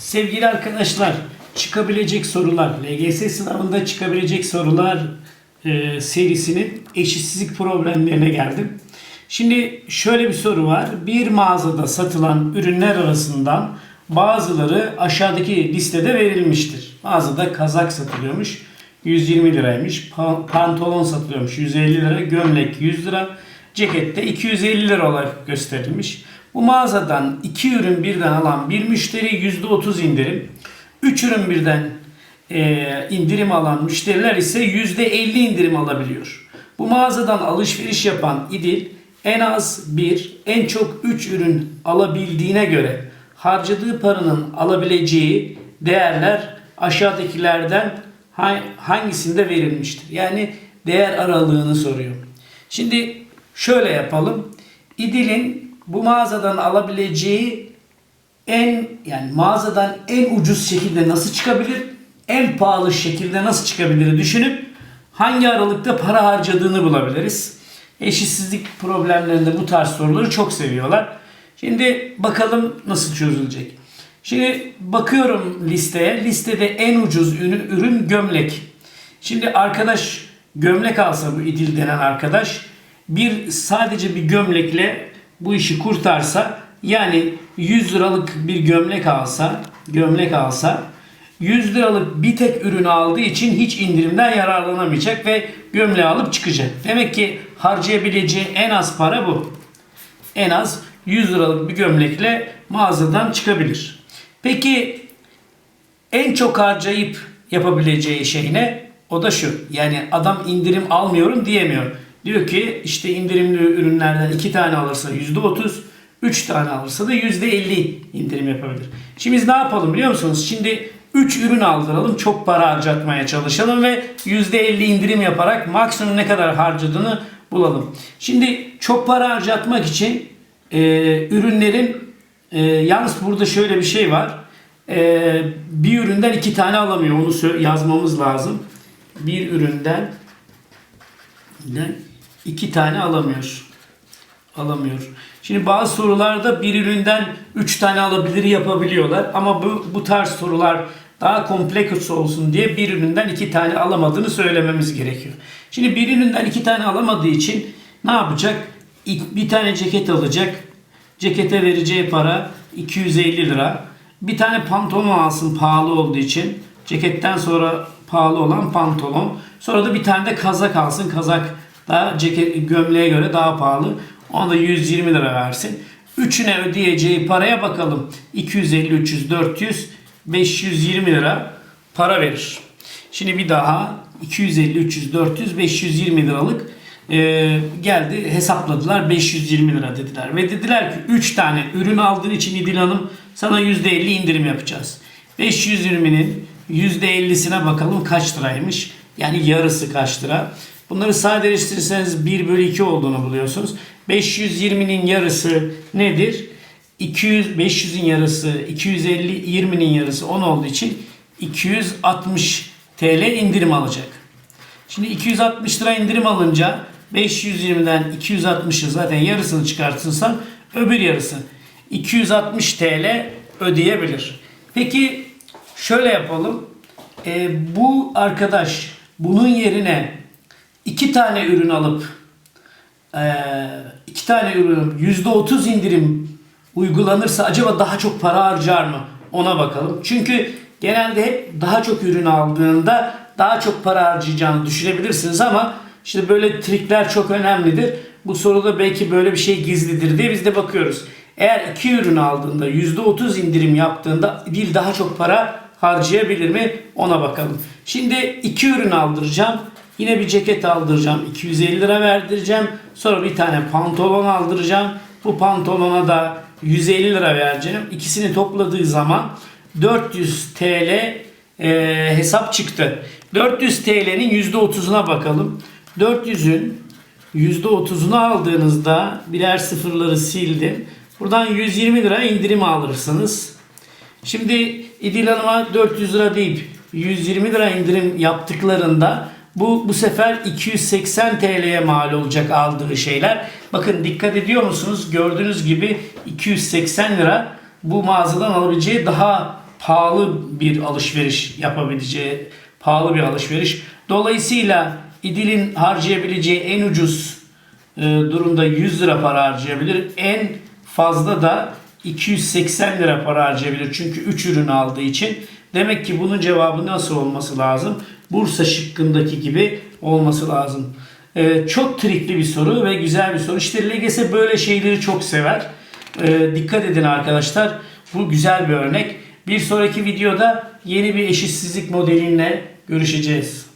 Sevgili arkadaşlar, çıkabilecek sorular, LGS sınavında çıkabilecek sorular e, serisinin eşitsizlik problemlerine geldim. Şimdi şöyle bir soru var. Bir mağazada satılan ürünler arasından bazıları aşağıdaki listede verilmiştir. Mağazada kazak satılıyormuş. 120 liraymış. Pa- pantolon satılıyormuş. 150 lira. Gömlek 100 lira. Cekette 250 lira olarak gösterilmiş. Bu mağazadan iki ürün birden alan bir müşteri %30 indirim. 3 ürün birden e, indirim alan müşteriler ise %50 indirim alabiliyor. Bu mağazadan alışveriş yapan İdil en az bir, en çok 3 ürün alabildiğine göre harcadığı paranın alabileceği değerler aşağıdakilerden ha- hangisinde verilmiştir? Yani değer aralığını soruyor. Şimdi şöyle yapalım. İdil'in bu mağazadan alabileceği en yani mağazadan en ucuz şekilde nasıl çıkabilir? En pahalı şekilde nasıl çıkabilir düşünüp hangi aralıkta para harcadığını bulabiliriz. Eşitsizlik problemlerinde bu tarz soruları çok seviyorlar. Şimdi bakalım nasıl çözülecek. Şimdi bakıyorum listeye. Listede en ucuz ürün, ürün gömlek. Şimdi arkadaş gömlek alsa bu İdil denen arkadaş bir sadece bir gömlekle bu işi kurtarsa yani 100 liralık bir gömlek alsa gömlek alsa 100 liralık bir tek ürünü aldığı için hiç indirimden yararlanamayacak ve gömleği alıp çıkacak. Demek ki harcayabileceği en az para bu. En az 100 liralık bir gömlekle mağazadan çıkabilir. Peki en çok harcayıp yapabileceği şey ne? O da şu. Yani adam indirim almıyorum diyemiyor. Diyor ki işte indirimli ürünlerden iki tane alırsa %30, 3 tane alırsa da %50 indirim yapabilir. Şimdi biz ne yapalım biliyor musunuz? Şimdi 3 ürün aldıralım, çok para harcatmaya çalışalım ve %50 indirim yaparak maksimum ne kadar harcadığını bulalım. Şimdi çok para harcatmak için e, ürünlerin e, yalnız burada şöyle bir şey var. E, bir üründen iki tane alamıyor. Onu yazmamız lazım. Bir üründen de iki tane alamıyor. Alamıyor. Şimdi bazı sorularda bir üründen üç tane alabilir yapabiliyorlar. Ama bu, bu tarz sorular daha kompleks olsun diye bir üründen iki tane alamadığını söylememiz gerekiyor. Şimdi bir üründen iki tane alamadığı için ne yapacak? Bir tane ceket alacak. Cekete vereceği para 250 lira. Bir tane pantolon alsın pahalı olduğu için. Ceketten sonra pahalı olan pantolon. Sonra da bir tane de kazak alsın. Kazak da ceket gömleğe göre daha pahalı. Ona da 120 lira versin. Üçüne ödeyeceği paraya bakalım. 250, 300, 400, 520 lira para verir. Şimdi bir daha 250, 300, 400, 520 liralık e, geldi hesapladılar 520 lira dediler. Ve dediler ki 3 tane ürün aldığın için İdil Hanım sana %50 indirim yapacağız. 520'nin %50'sine bakalım kaç liraymış. Yani yarısı kaç lira. Bunları sadeleştirirseniz 1 bölü 2 olduğunu buluyorsunuz. 520'nin yarısı nedir? 200, 500'in yarısı 250, 20'nin yarısı 10 olduğu için 260 TL indirim alacak. Şimdi 260 lira indirim alınca 520'den 260'ı zaten yarısını çıkartırsan öbür yarısı 260 TL ödeyebilir. Peki şöyle yapalım. Ee, bu arkadaş bunun yerine iki tane ürün alıp eee, iki tane ürün %30 indirim uygulanırsa acaba daha çok para harcar mı? Ona bakalım. Çünkü genelde hep daha çok ürün aldığında daha çok para harcayacağını düşünebilirsiniz ama işte böyle trikler çok önemlidir. Bu soruda belki böyle bir şey gizlidir diye biz de bakıyoruz. Eğer iki ürün aldığında %30 indirim yaptığında dil daha çok para harcayabilir mi? Ona bakalım. Şimdi iki ürün aldıracağım. Yine bir ceket aldıracağım. 250 lira verdireceğim. Sonra bir tane pantolon aldıracağım. Bu pantolona da 150 lira vereceğim. İkisini topladığı zaman 400 TL e, hesap çıktı. 400 TL'nin %30'una bakalım. 400'ün %30'unu aldığınızda birer sıfırları sildim. Buradan 120 lira indirim alırsınız. Şimdi İdil Hanım'a 400 lira deyip 120 lira indirim yaptıklarında bu bu sefer 280 TL'ye mal olacak aldığı şeyler. Bakın dikkat ediyor musunuz? Gördüğünüz gibi 280 lira bu mağazadan alabileceği daha pahalı bir alışveriş yapabileceği pahalı bir alışveriş. Dolayısıyla İdil'in harcayabileceği en ucuz e, durumda 100 lira para harcayabilir. En fazla da 280 lira para harcayabilir. Çünkü 3 ürün aldığı için. Demek ki bunun cevabı nasıl olması lazım? Bursa şıkkındaki gibi olması lazım. E, çok trikli bir soru ve güzel bir soru. İşte LGS böyle şeyleri çok sever. E, dikkat edin arkadaşlar. Bu güzel bir örnek. Bir sonraki videoda yeni bir eşitsizlik modelinle görüşeceğiz.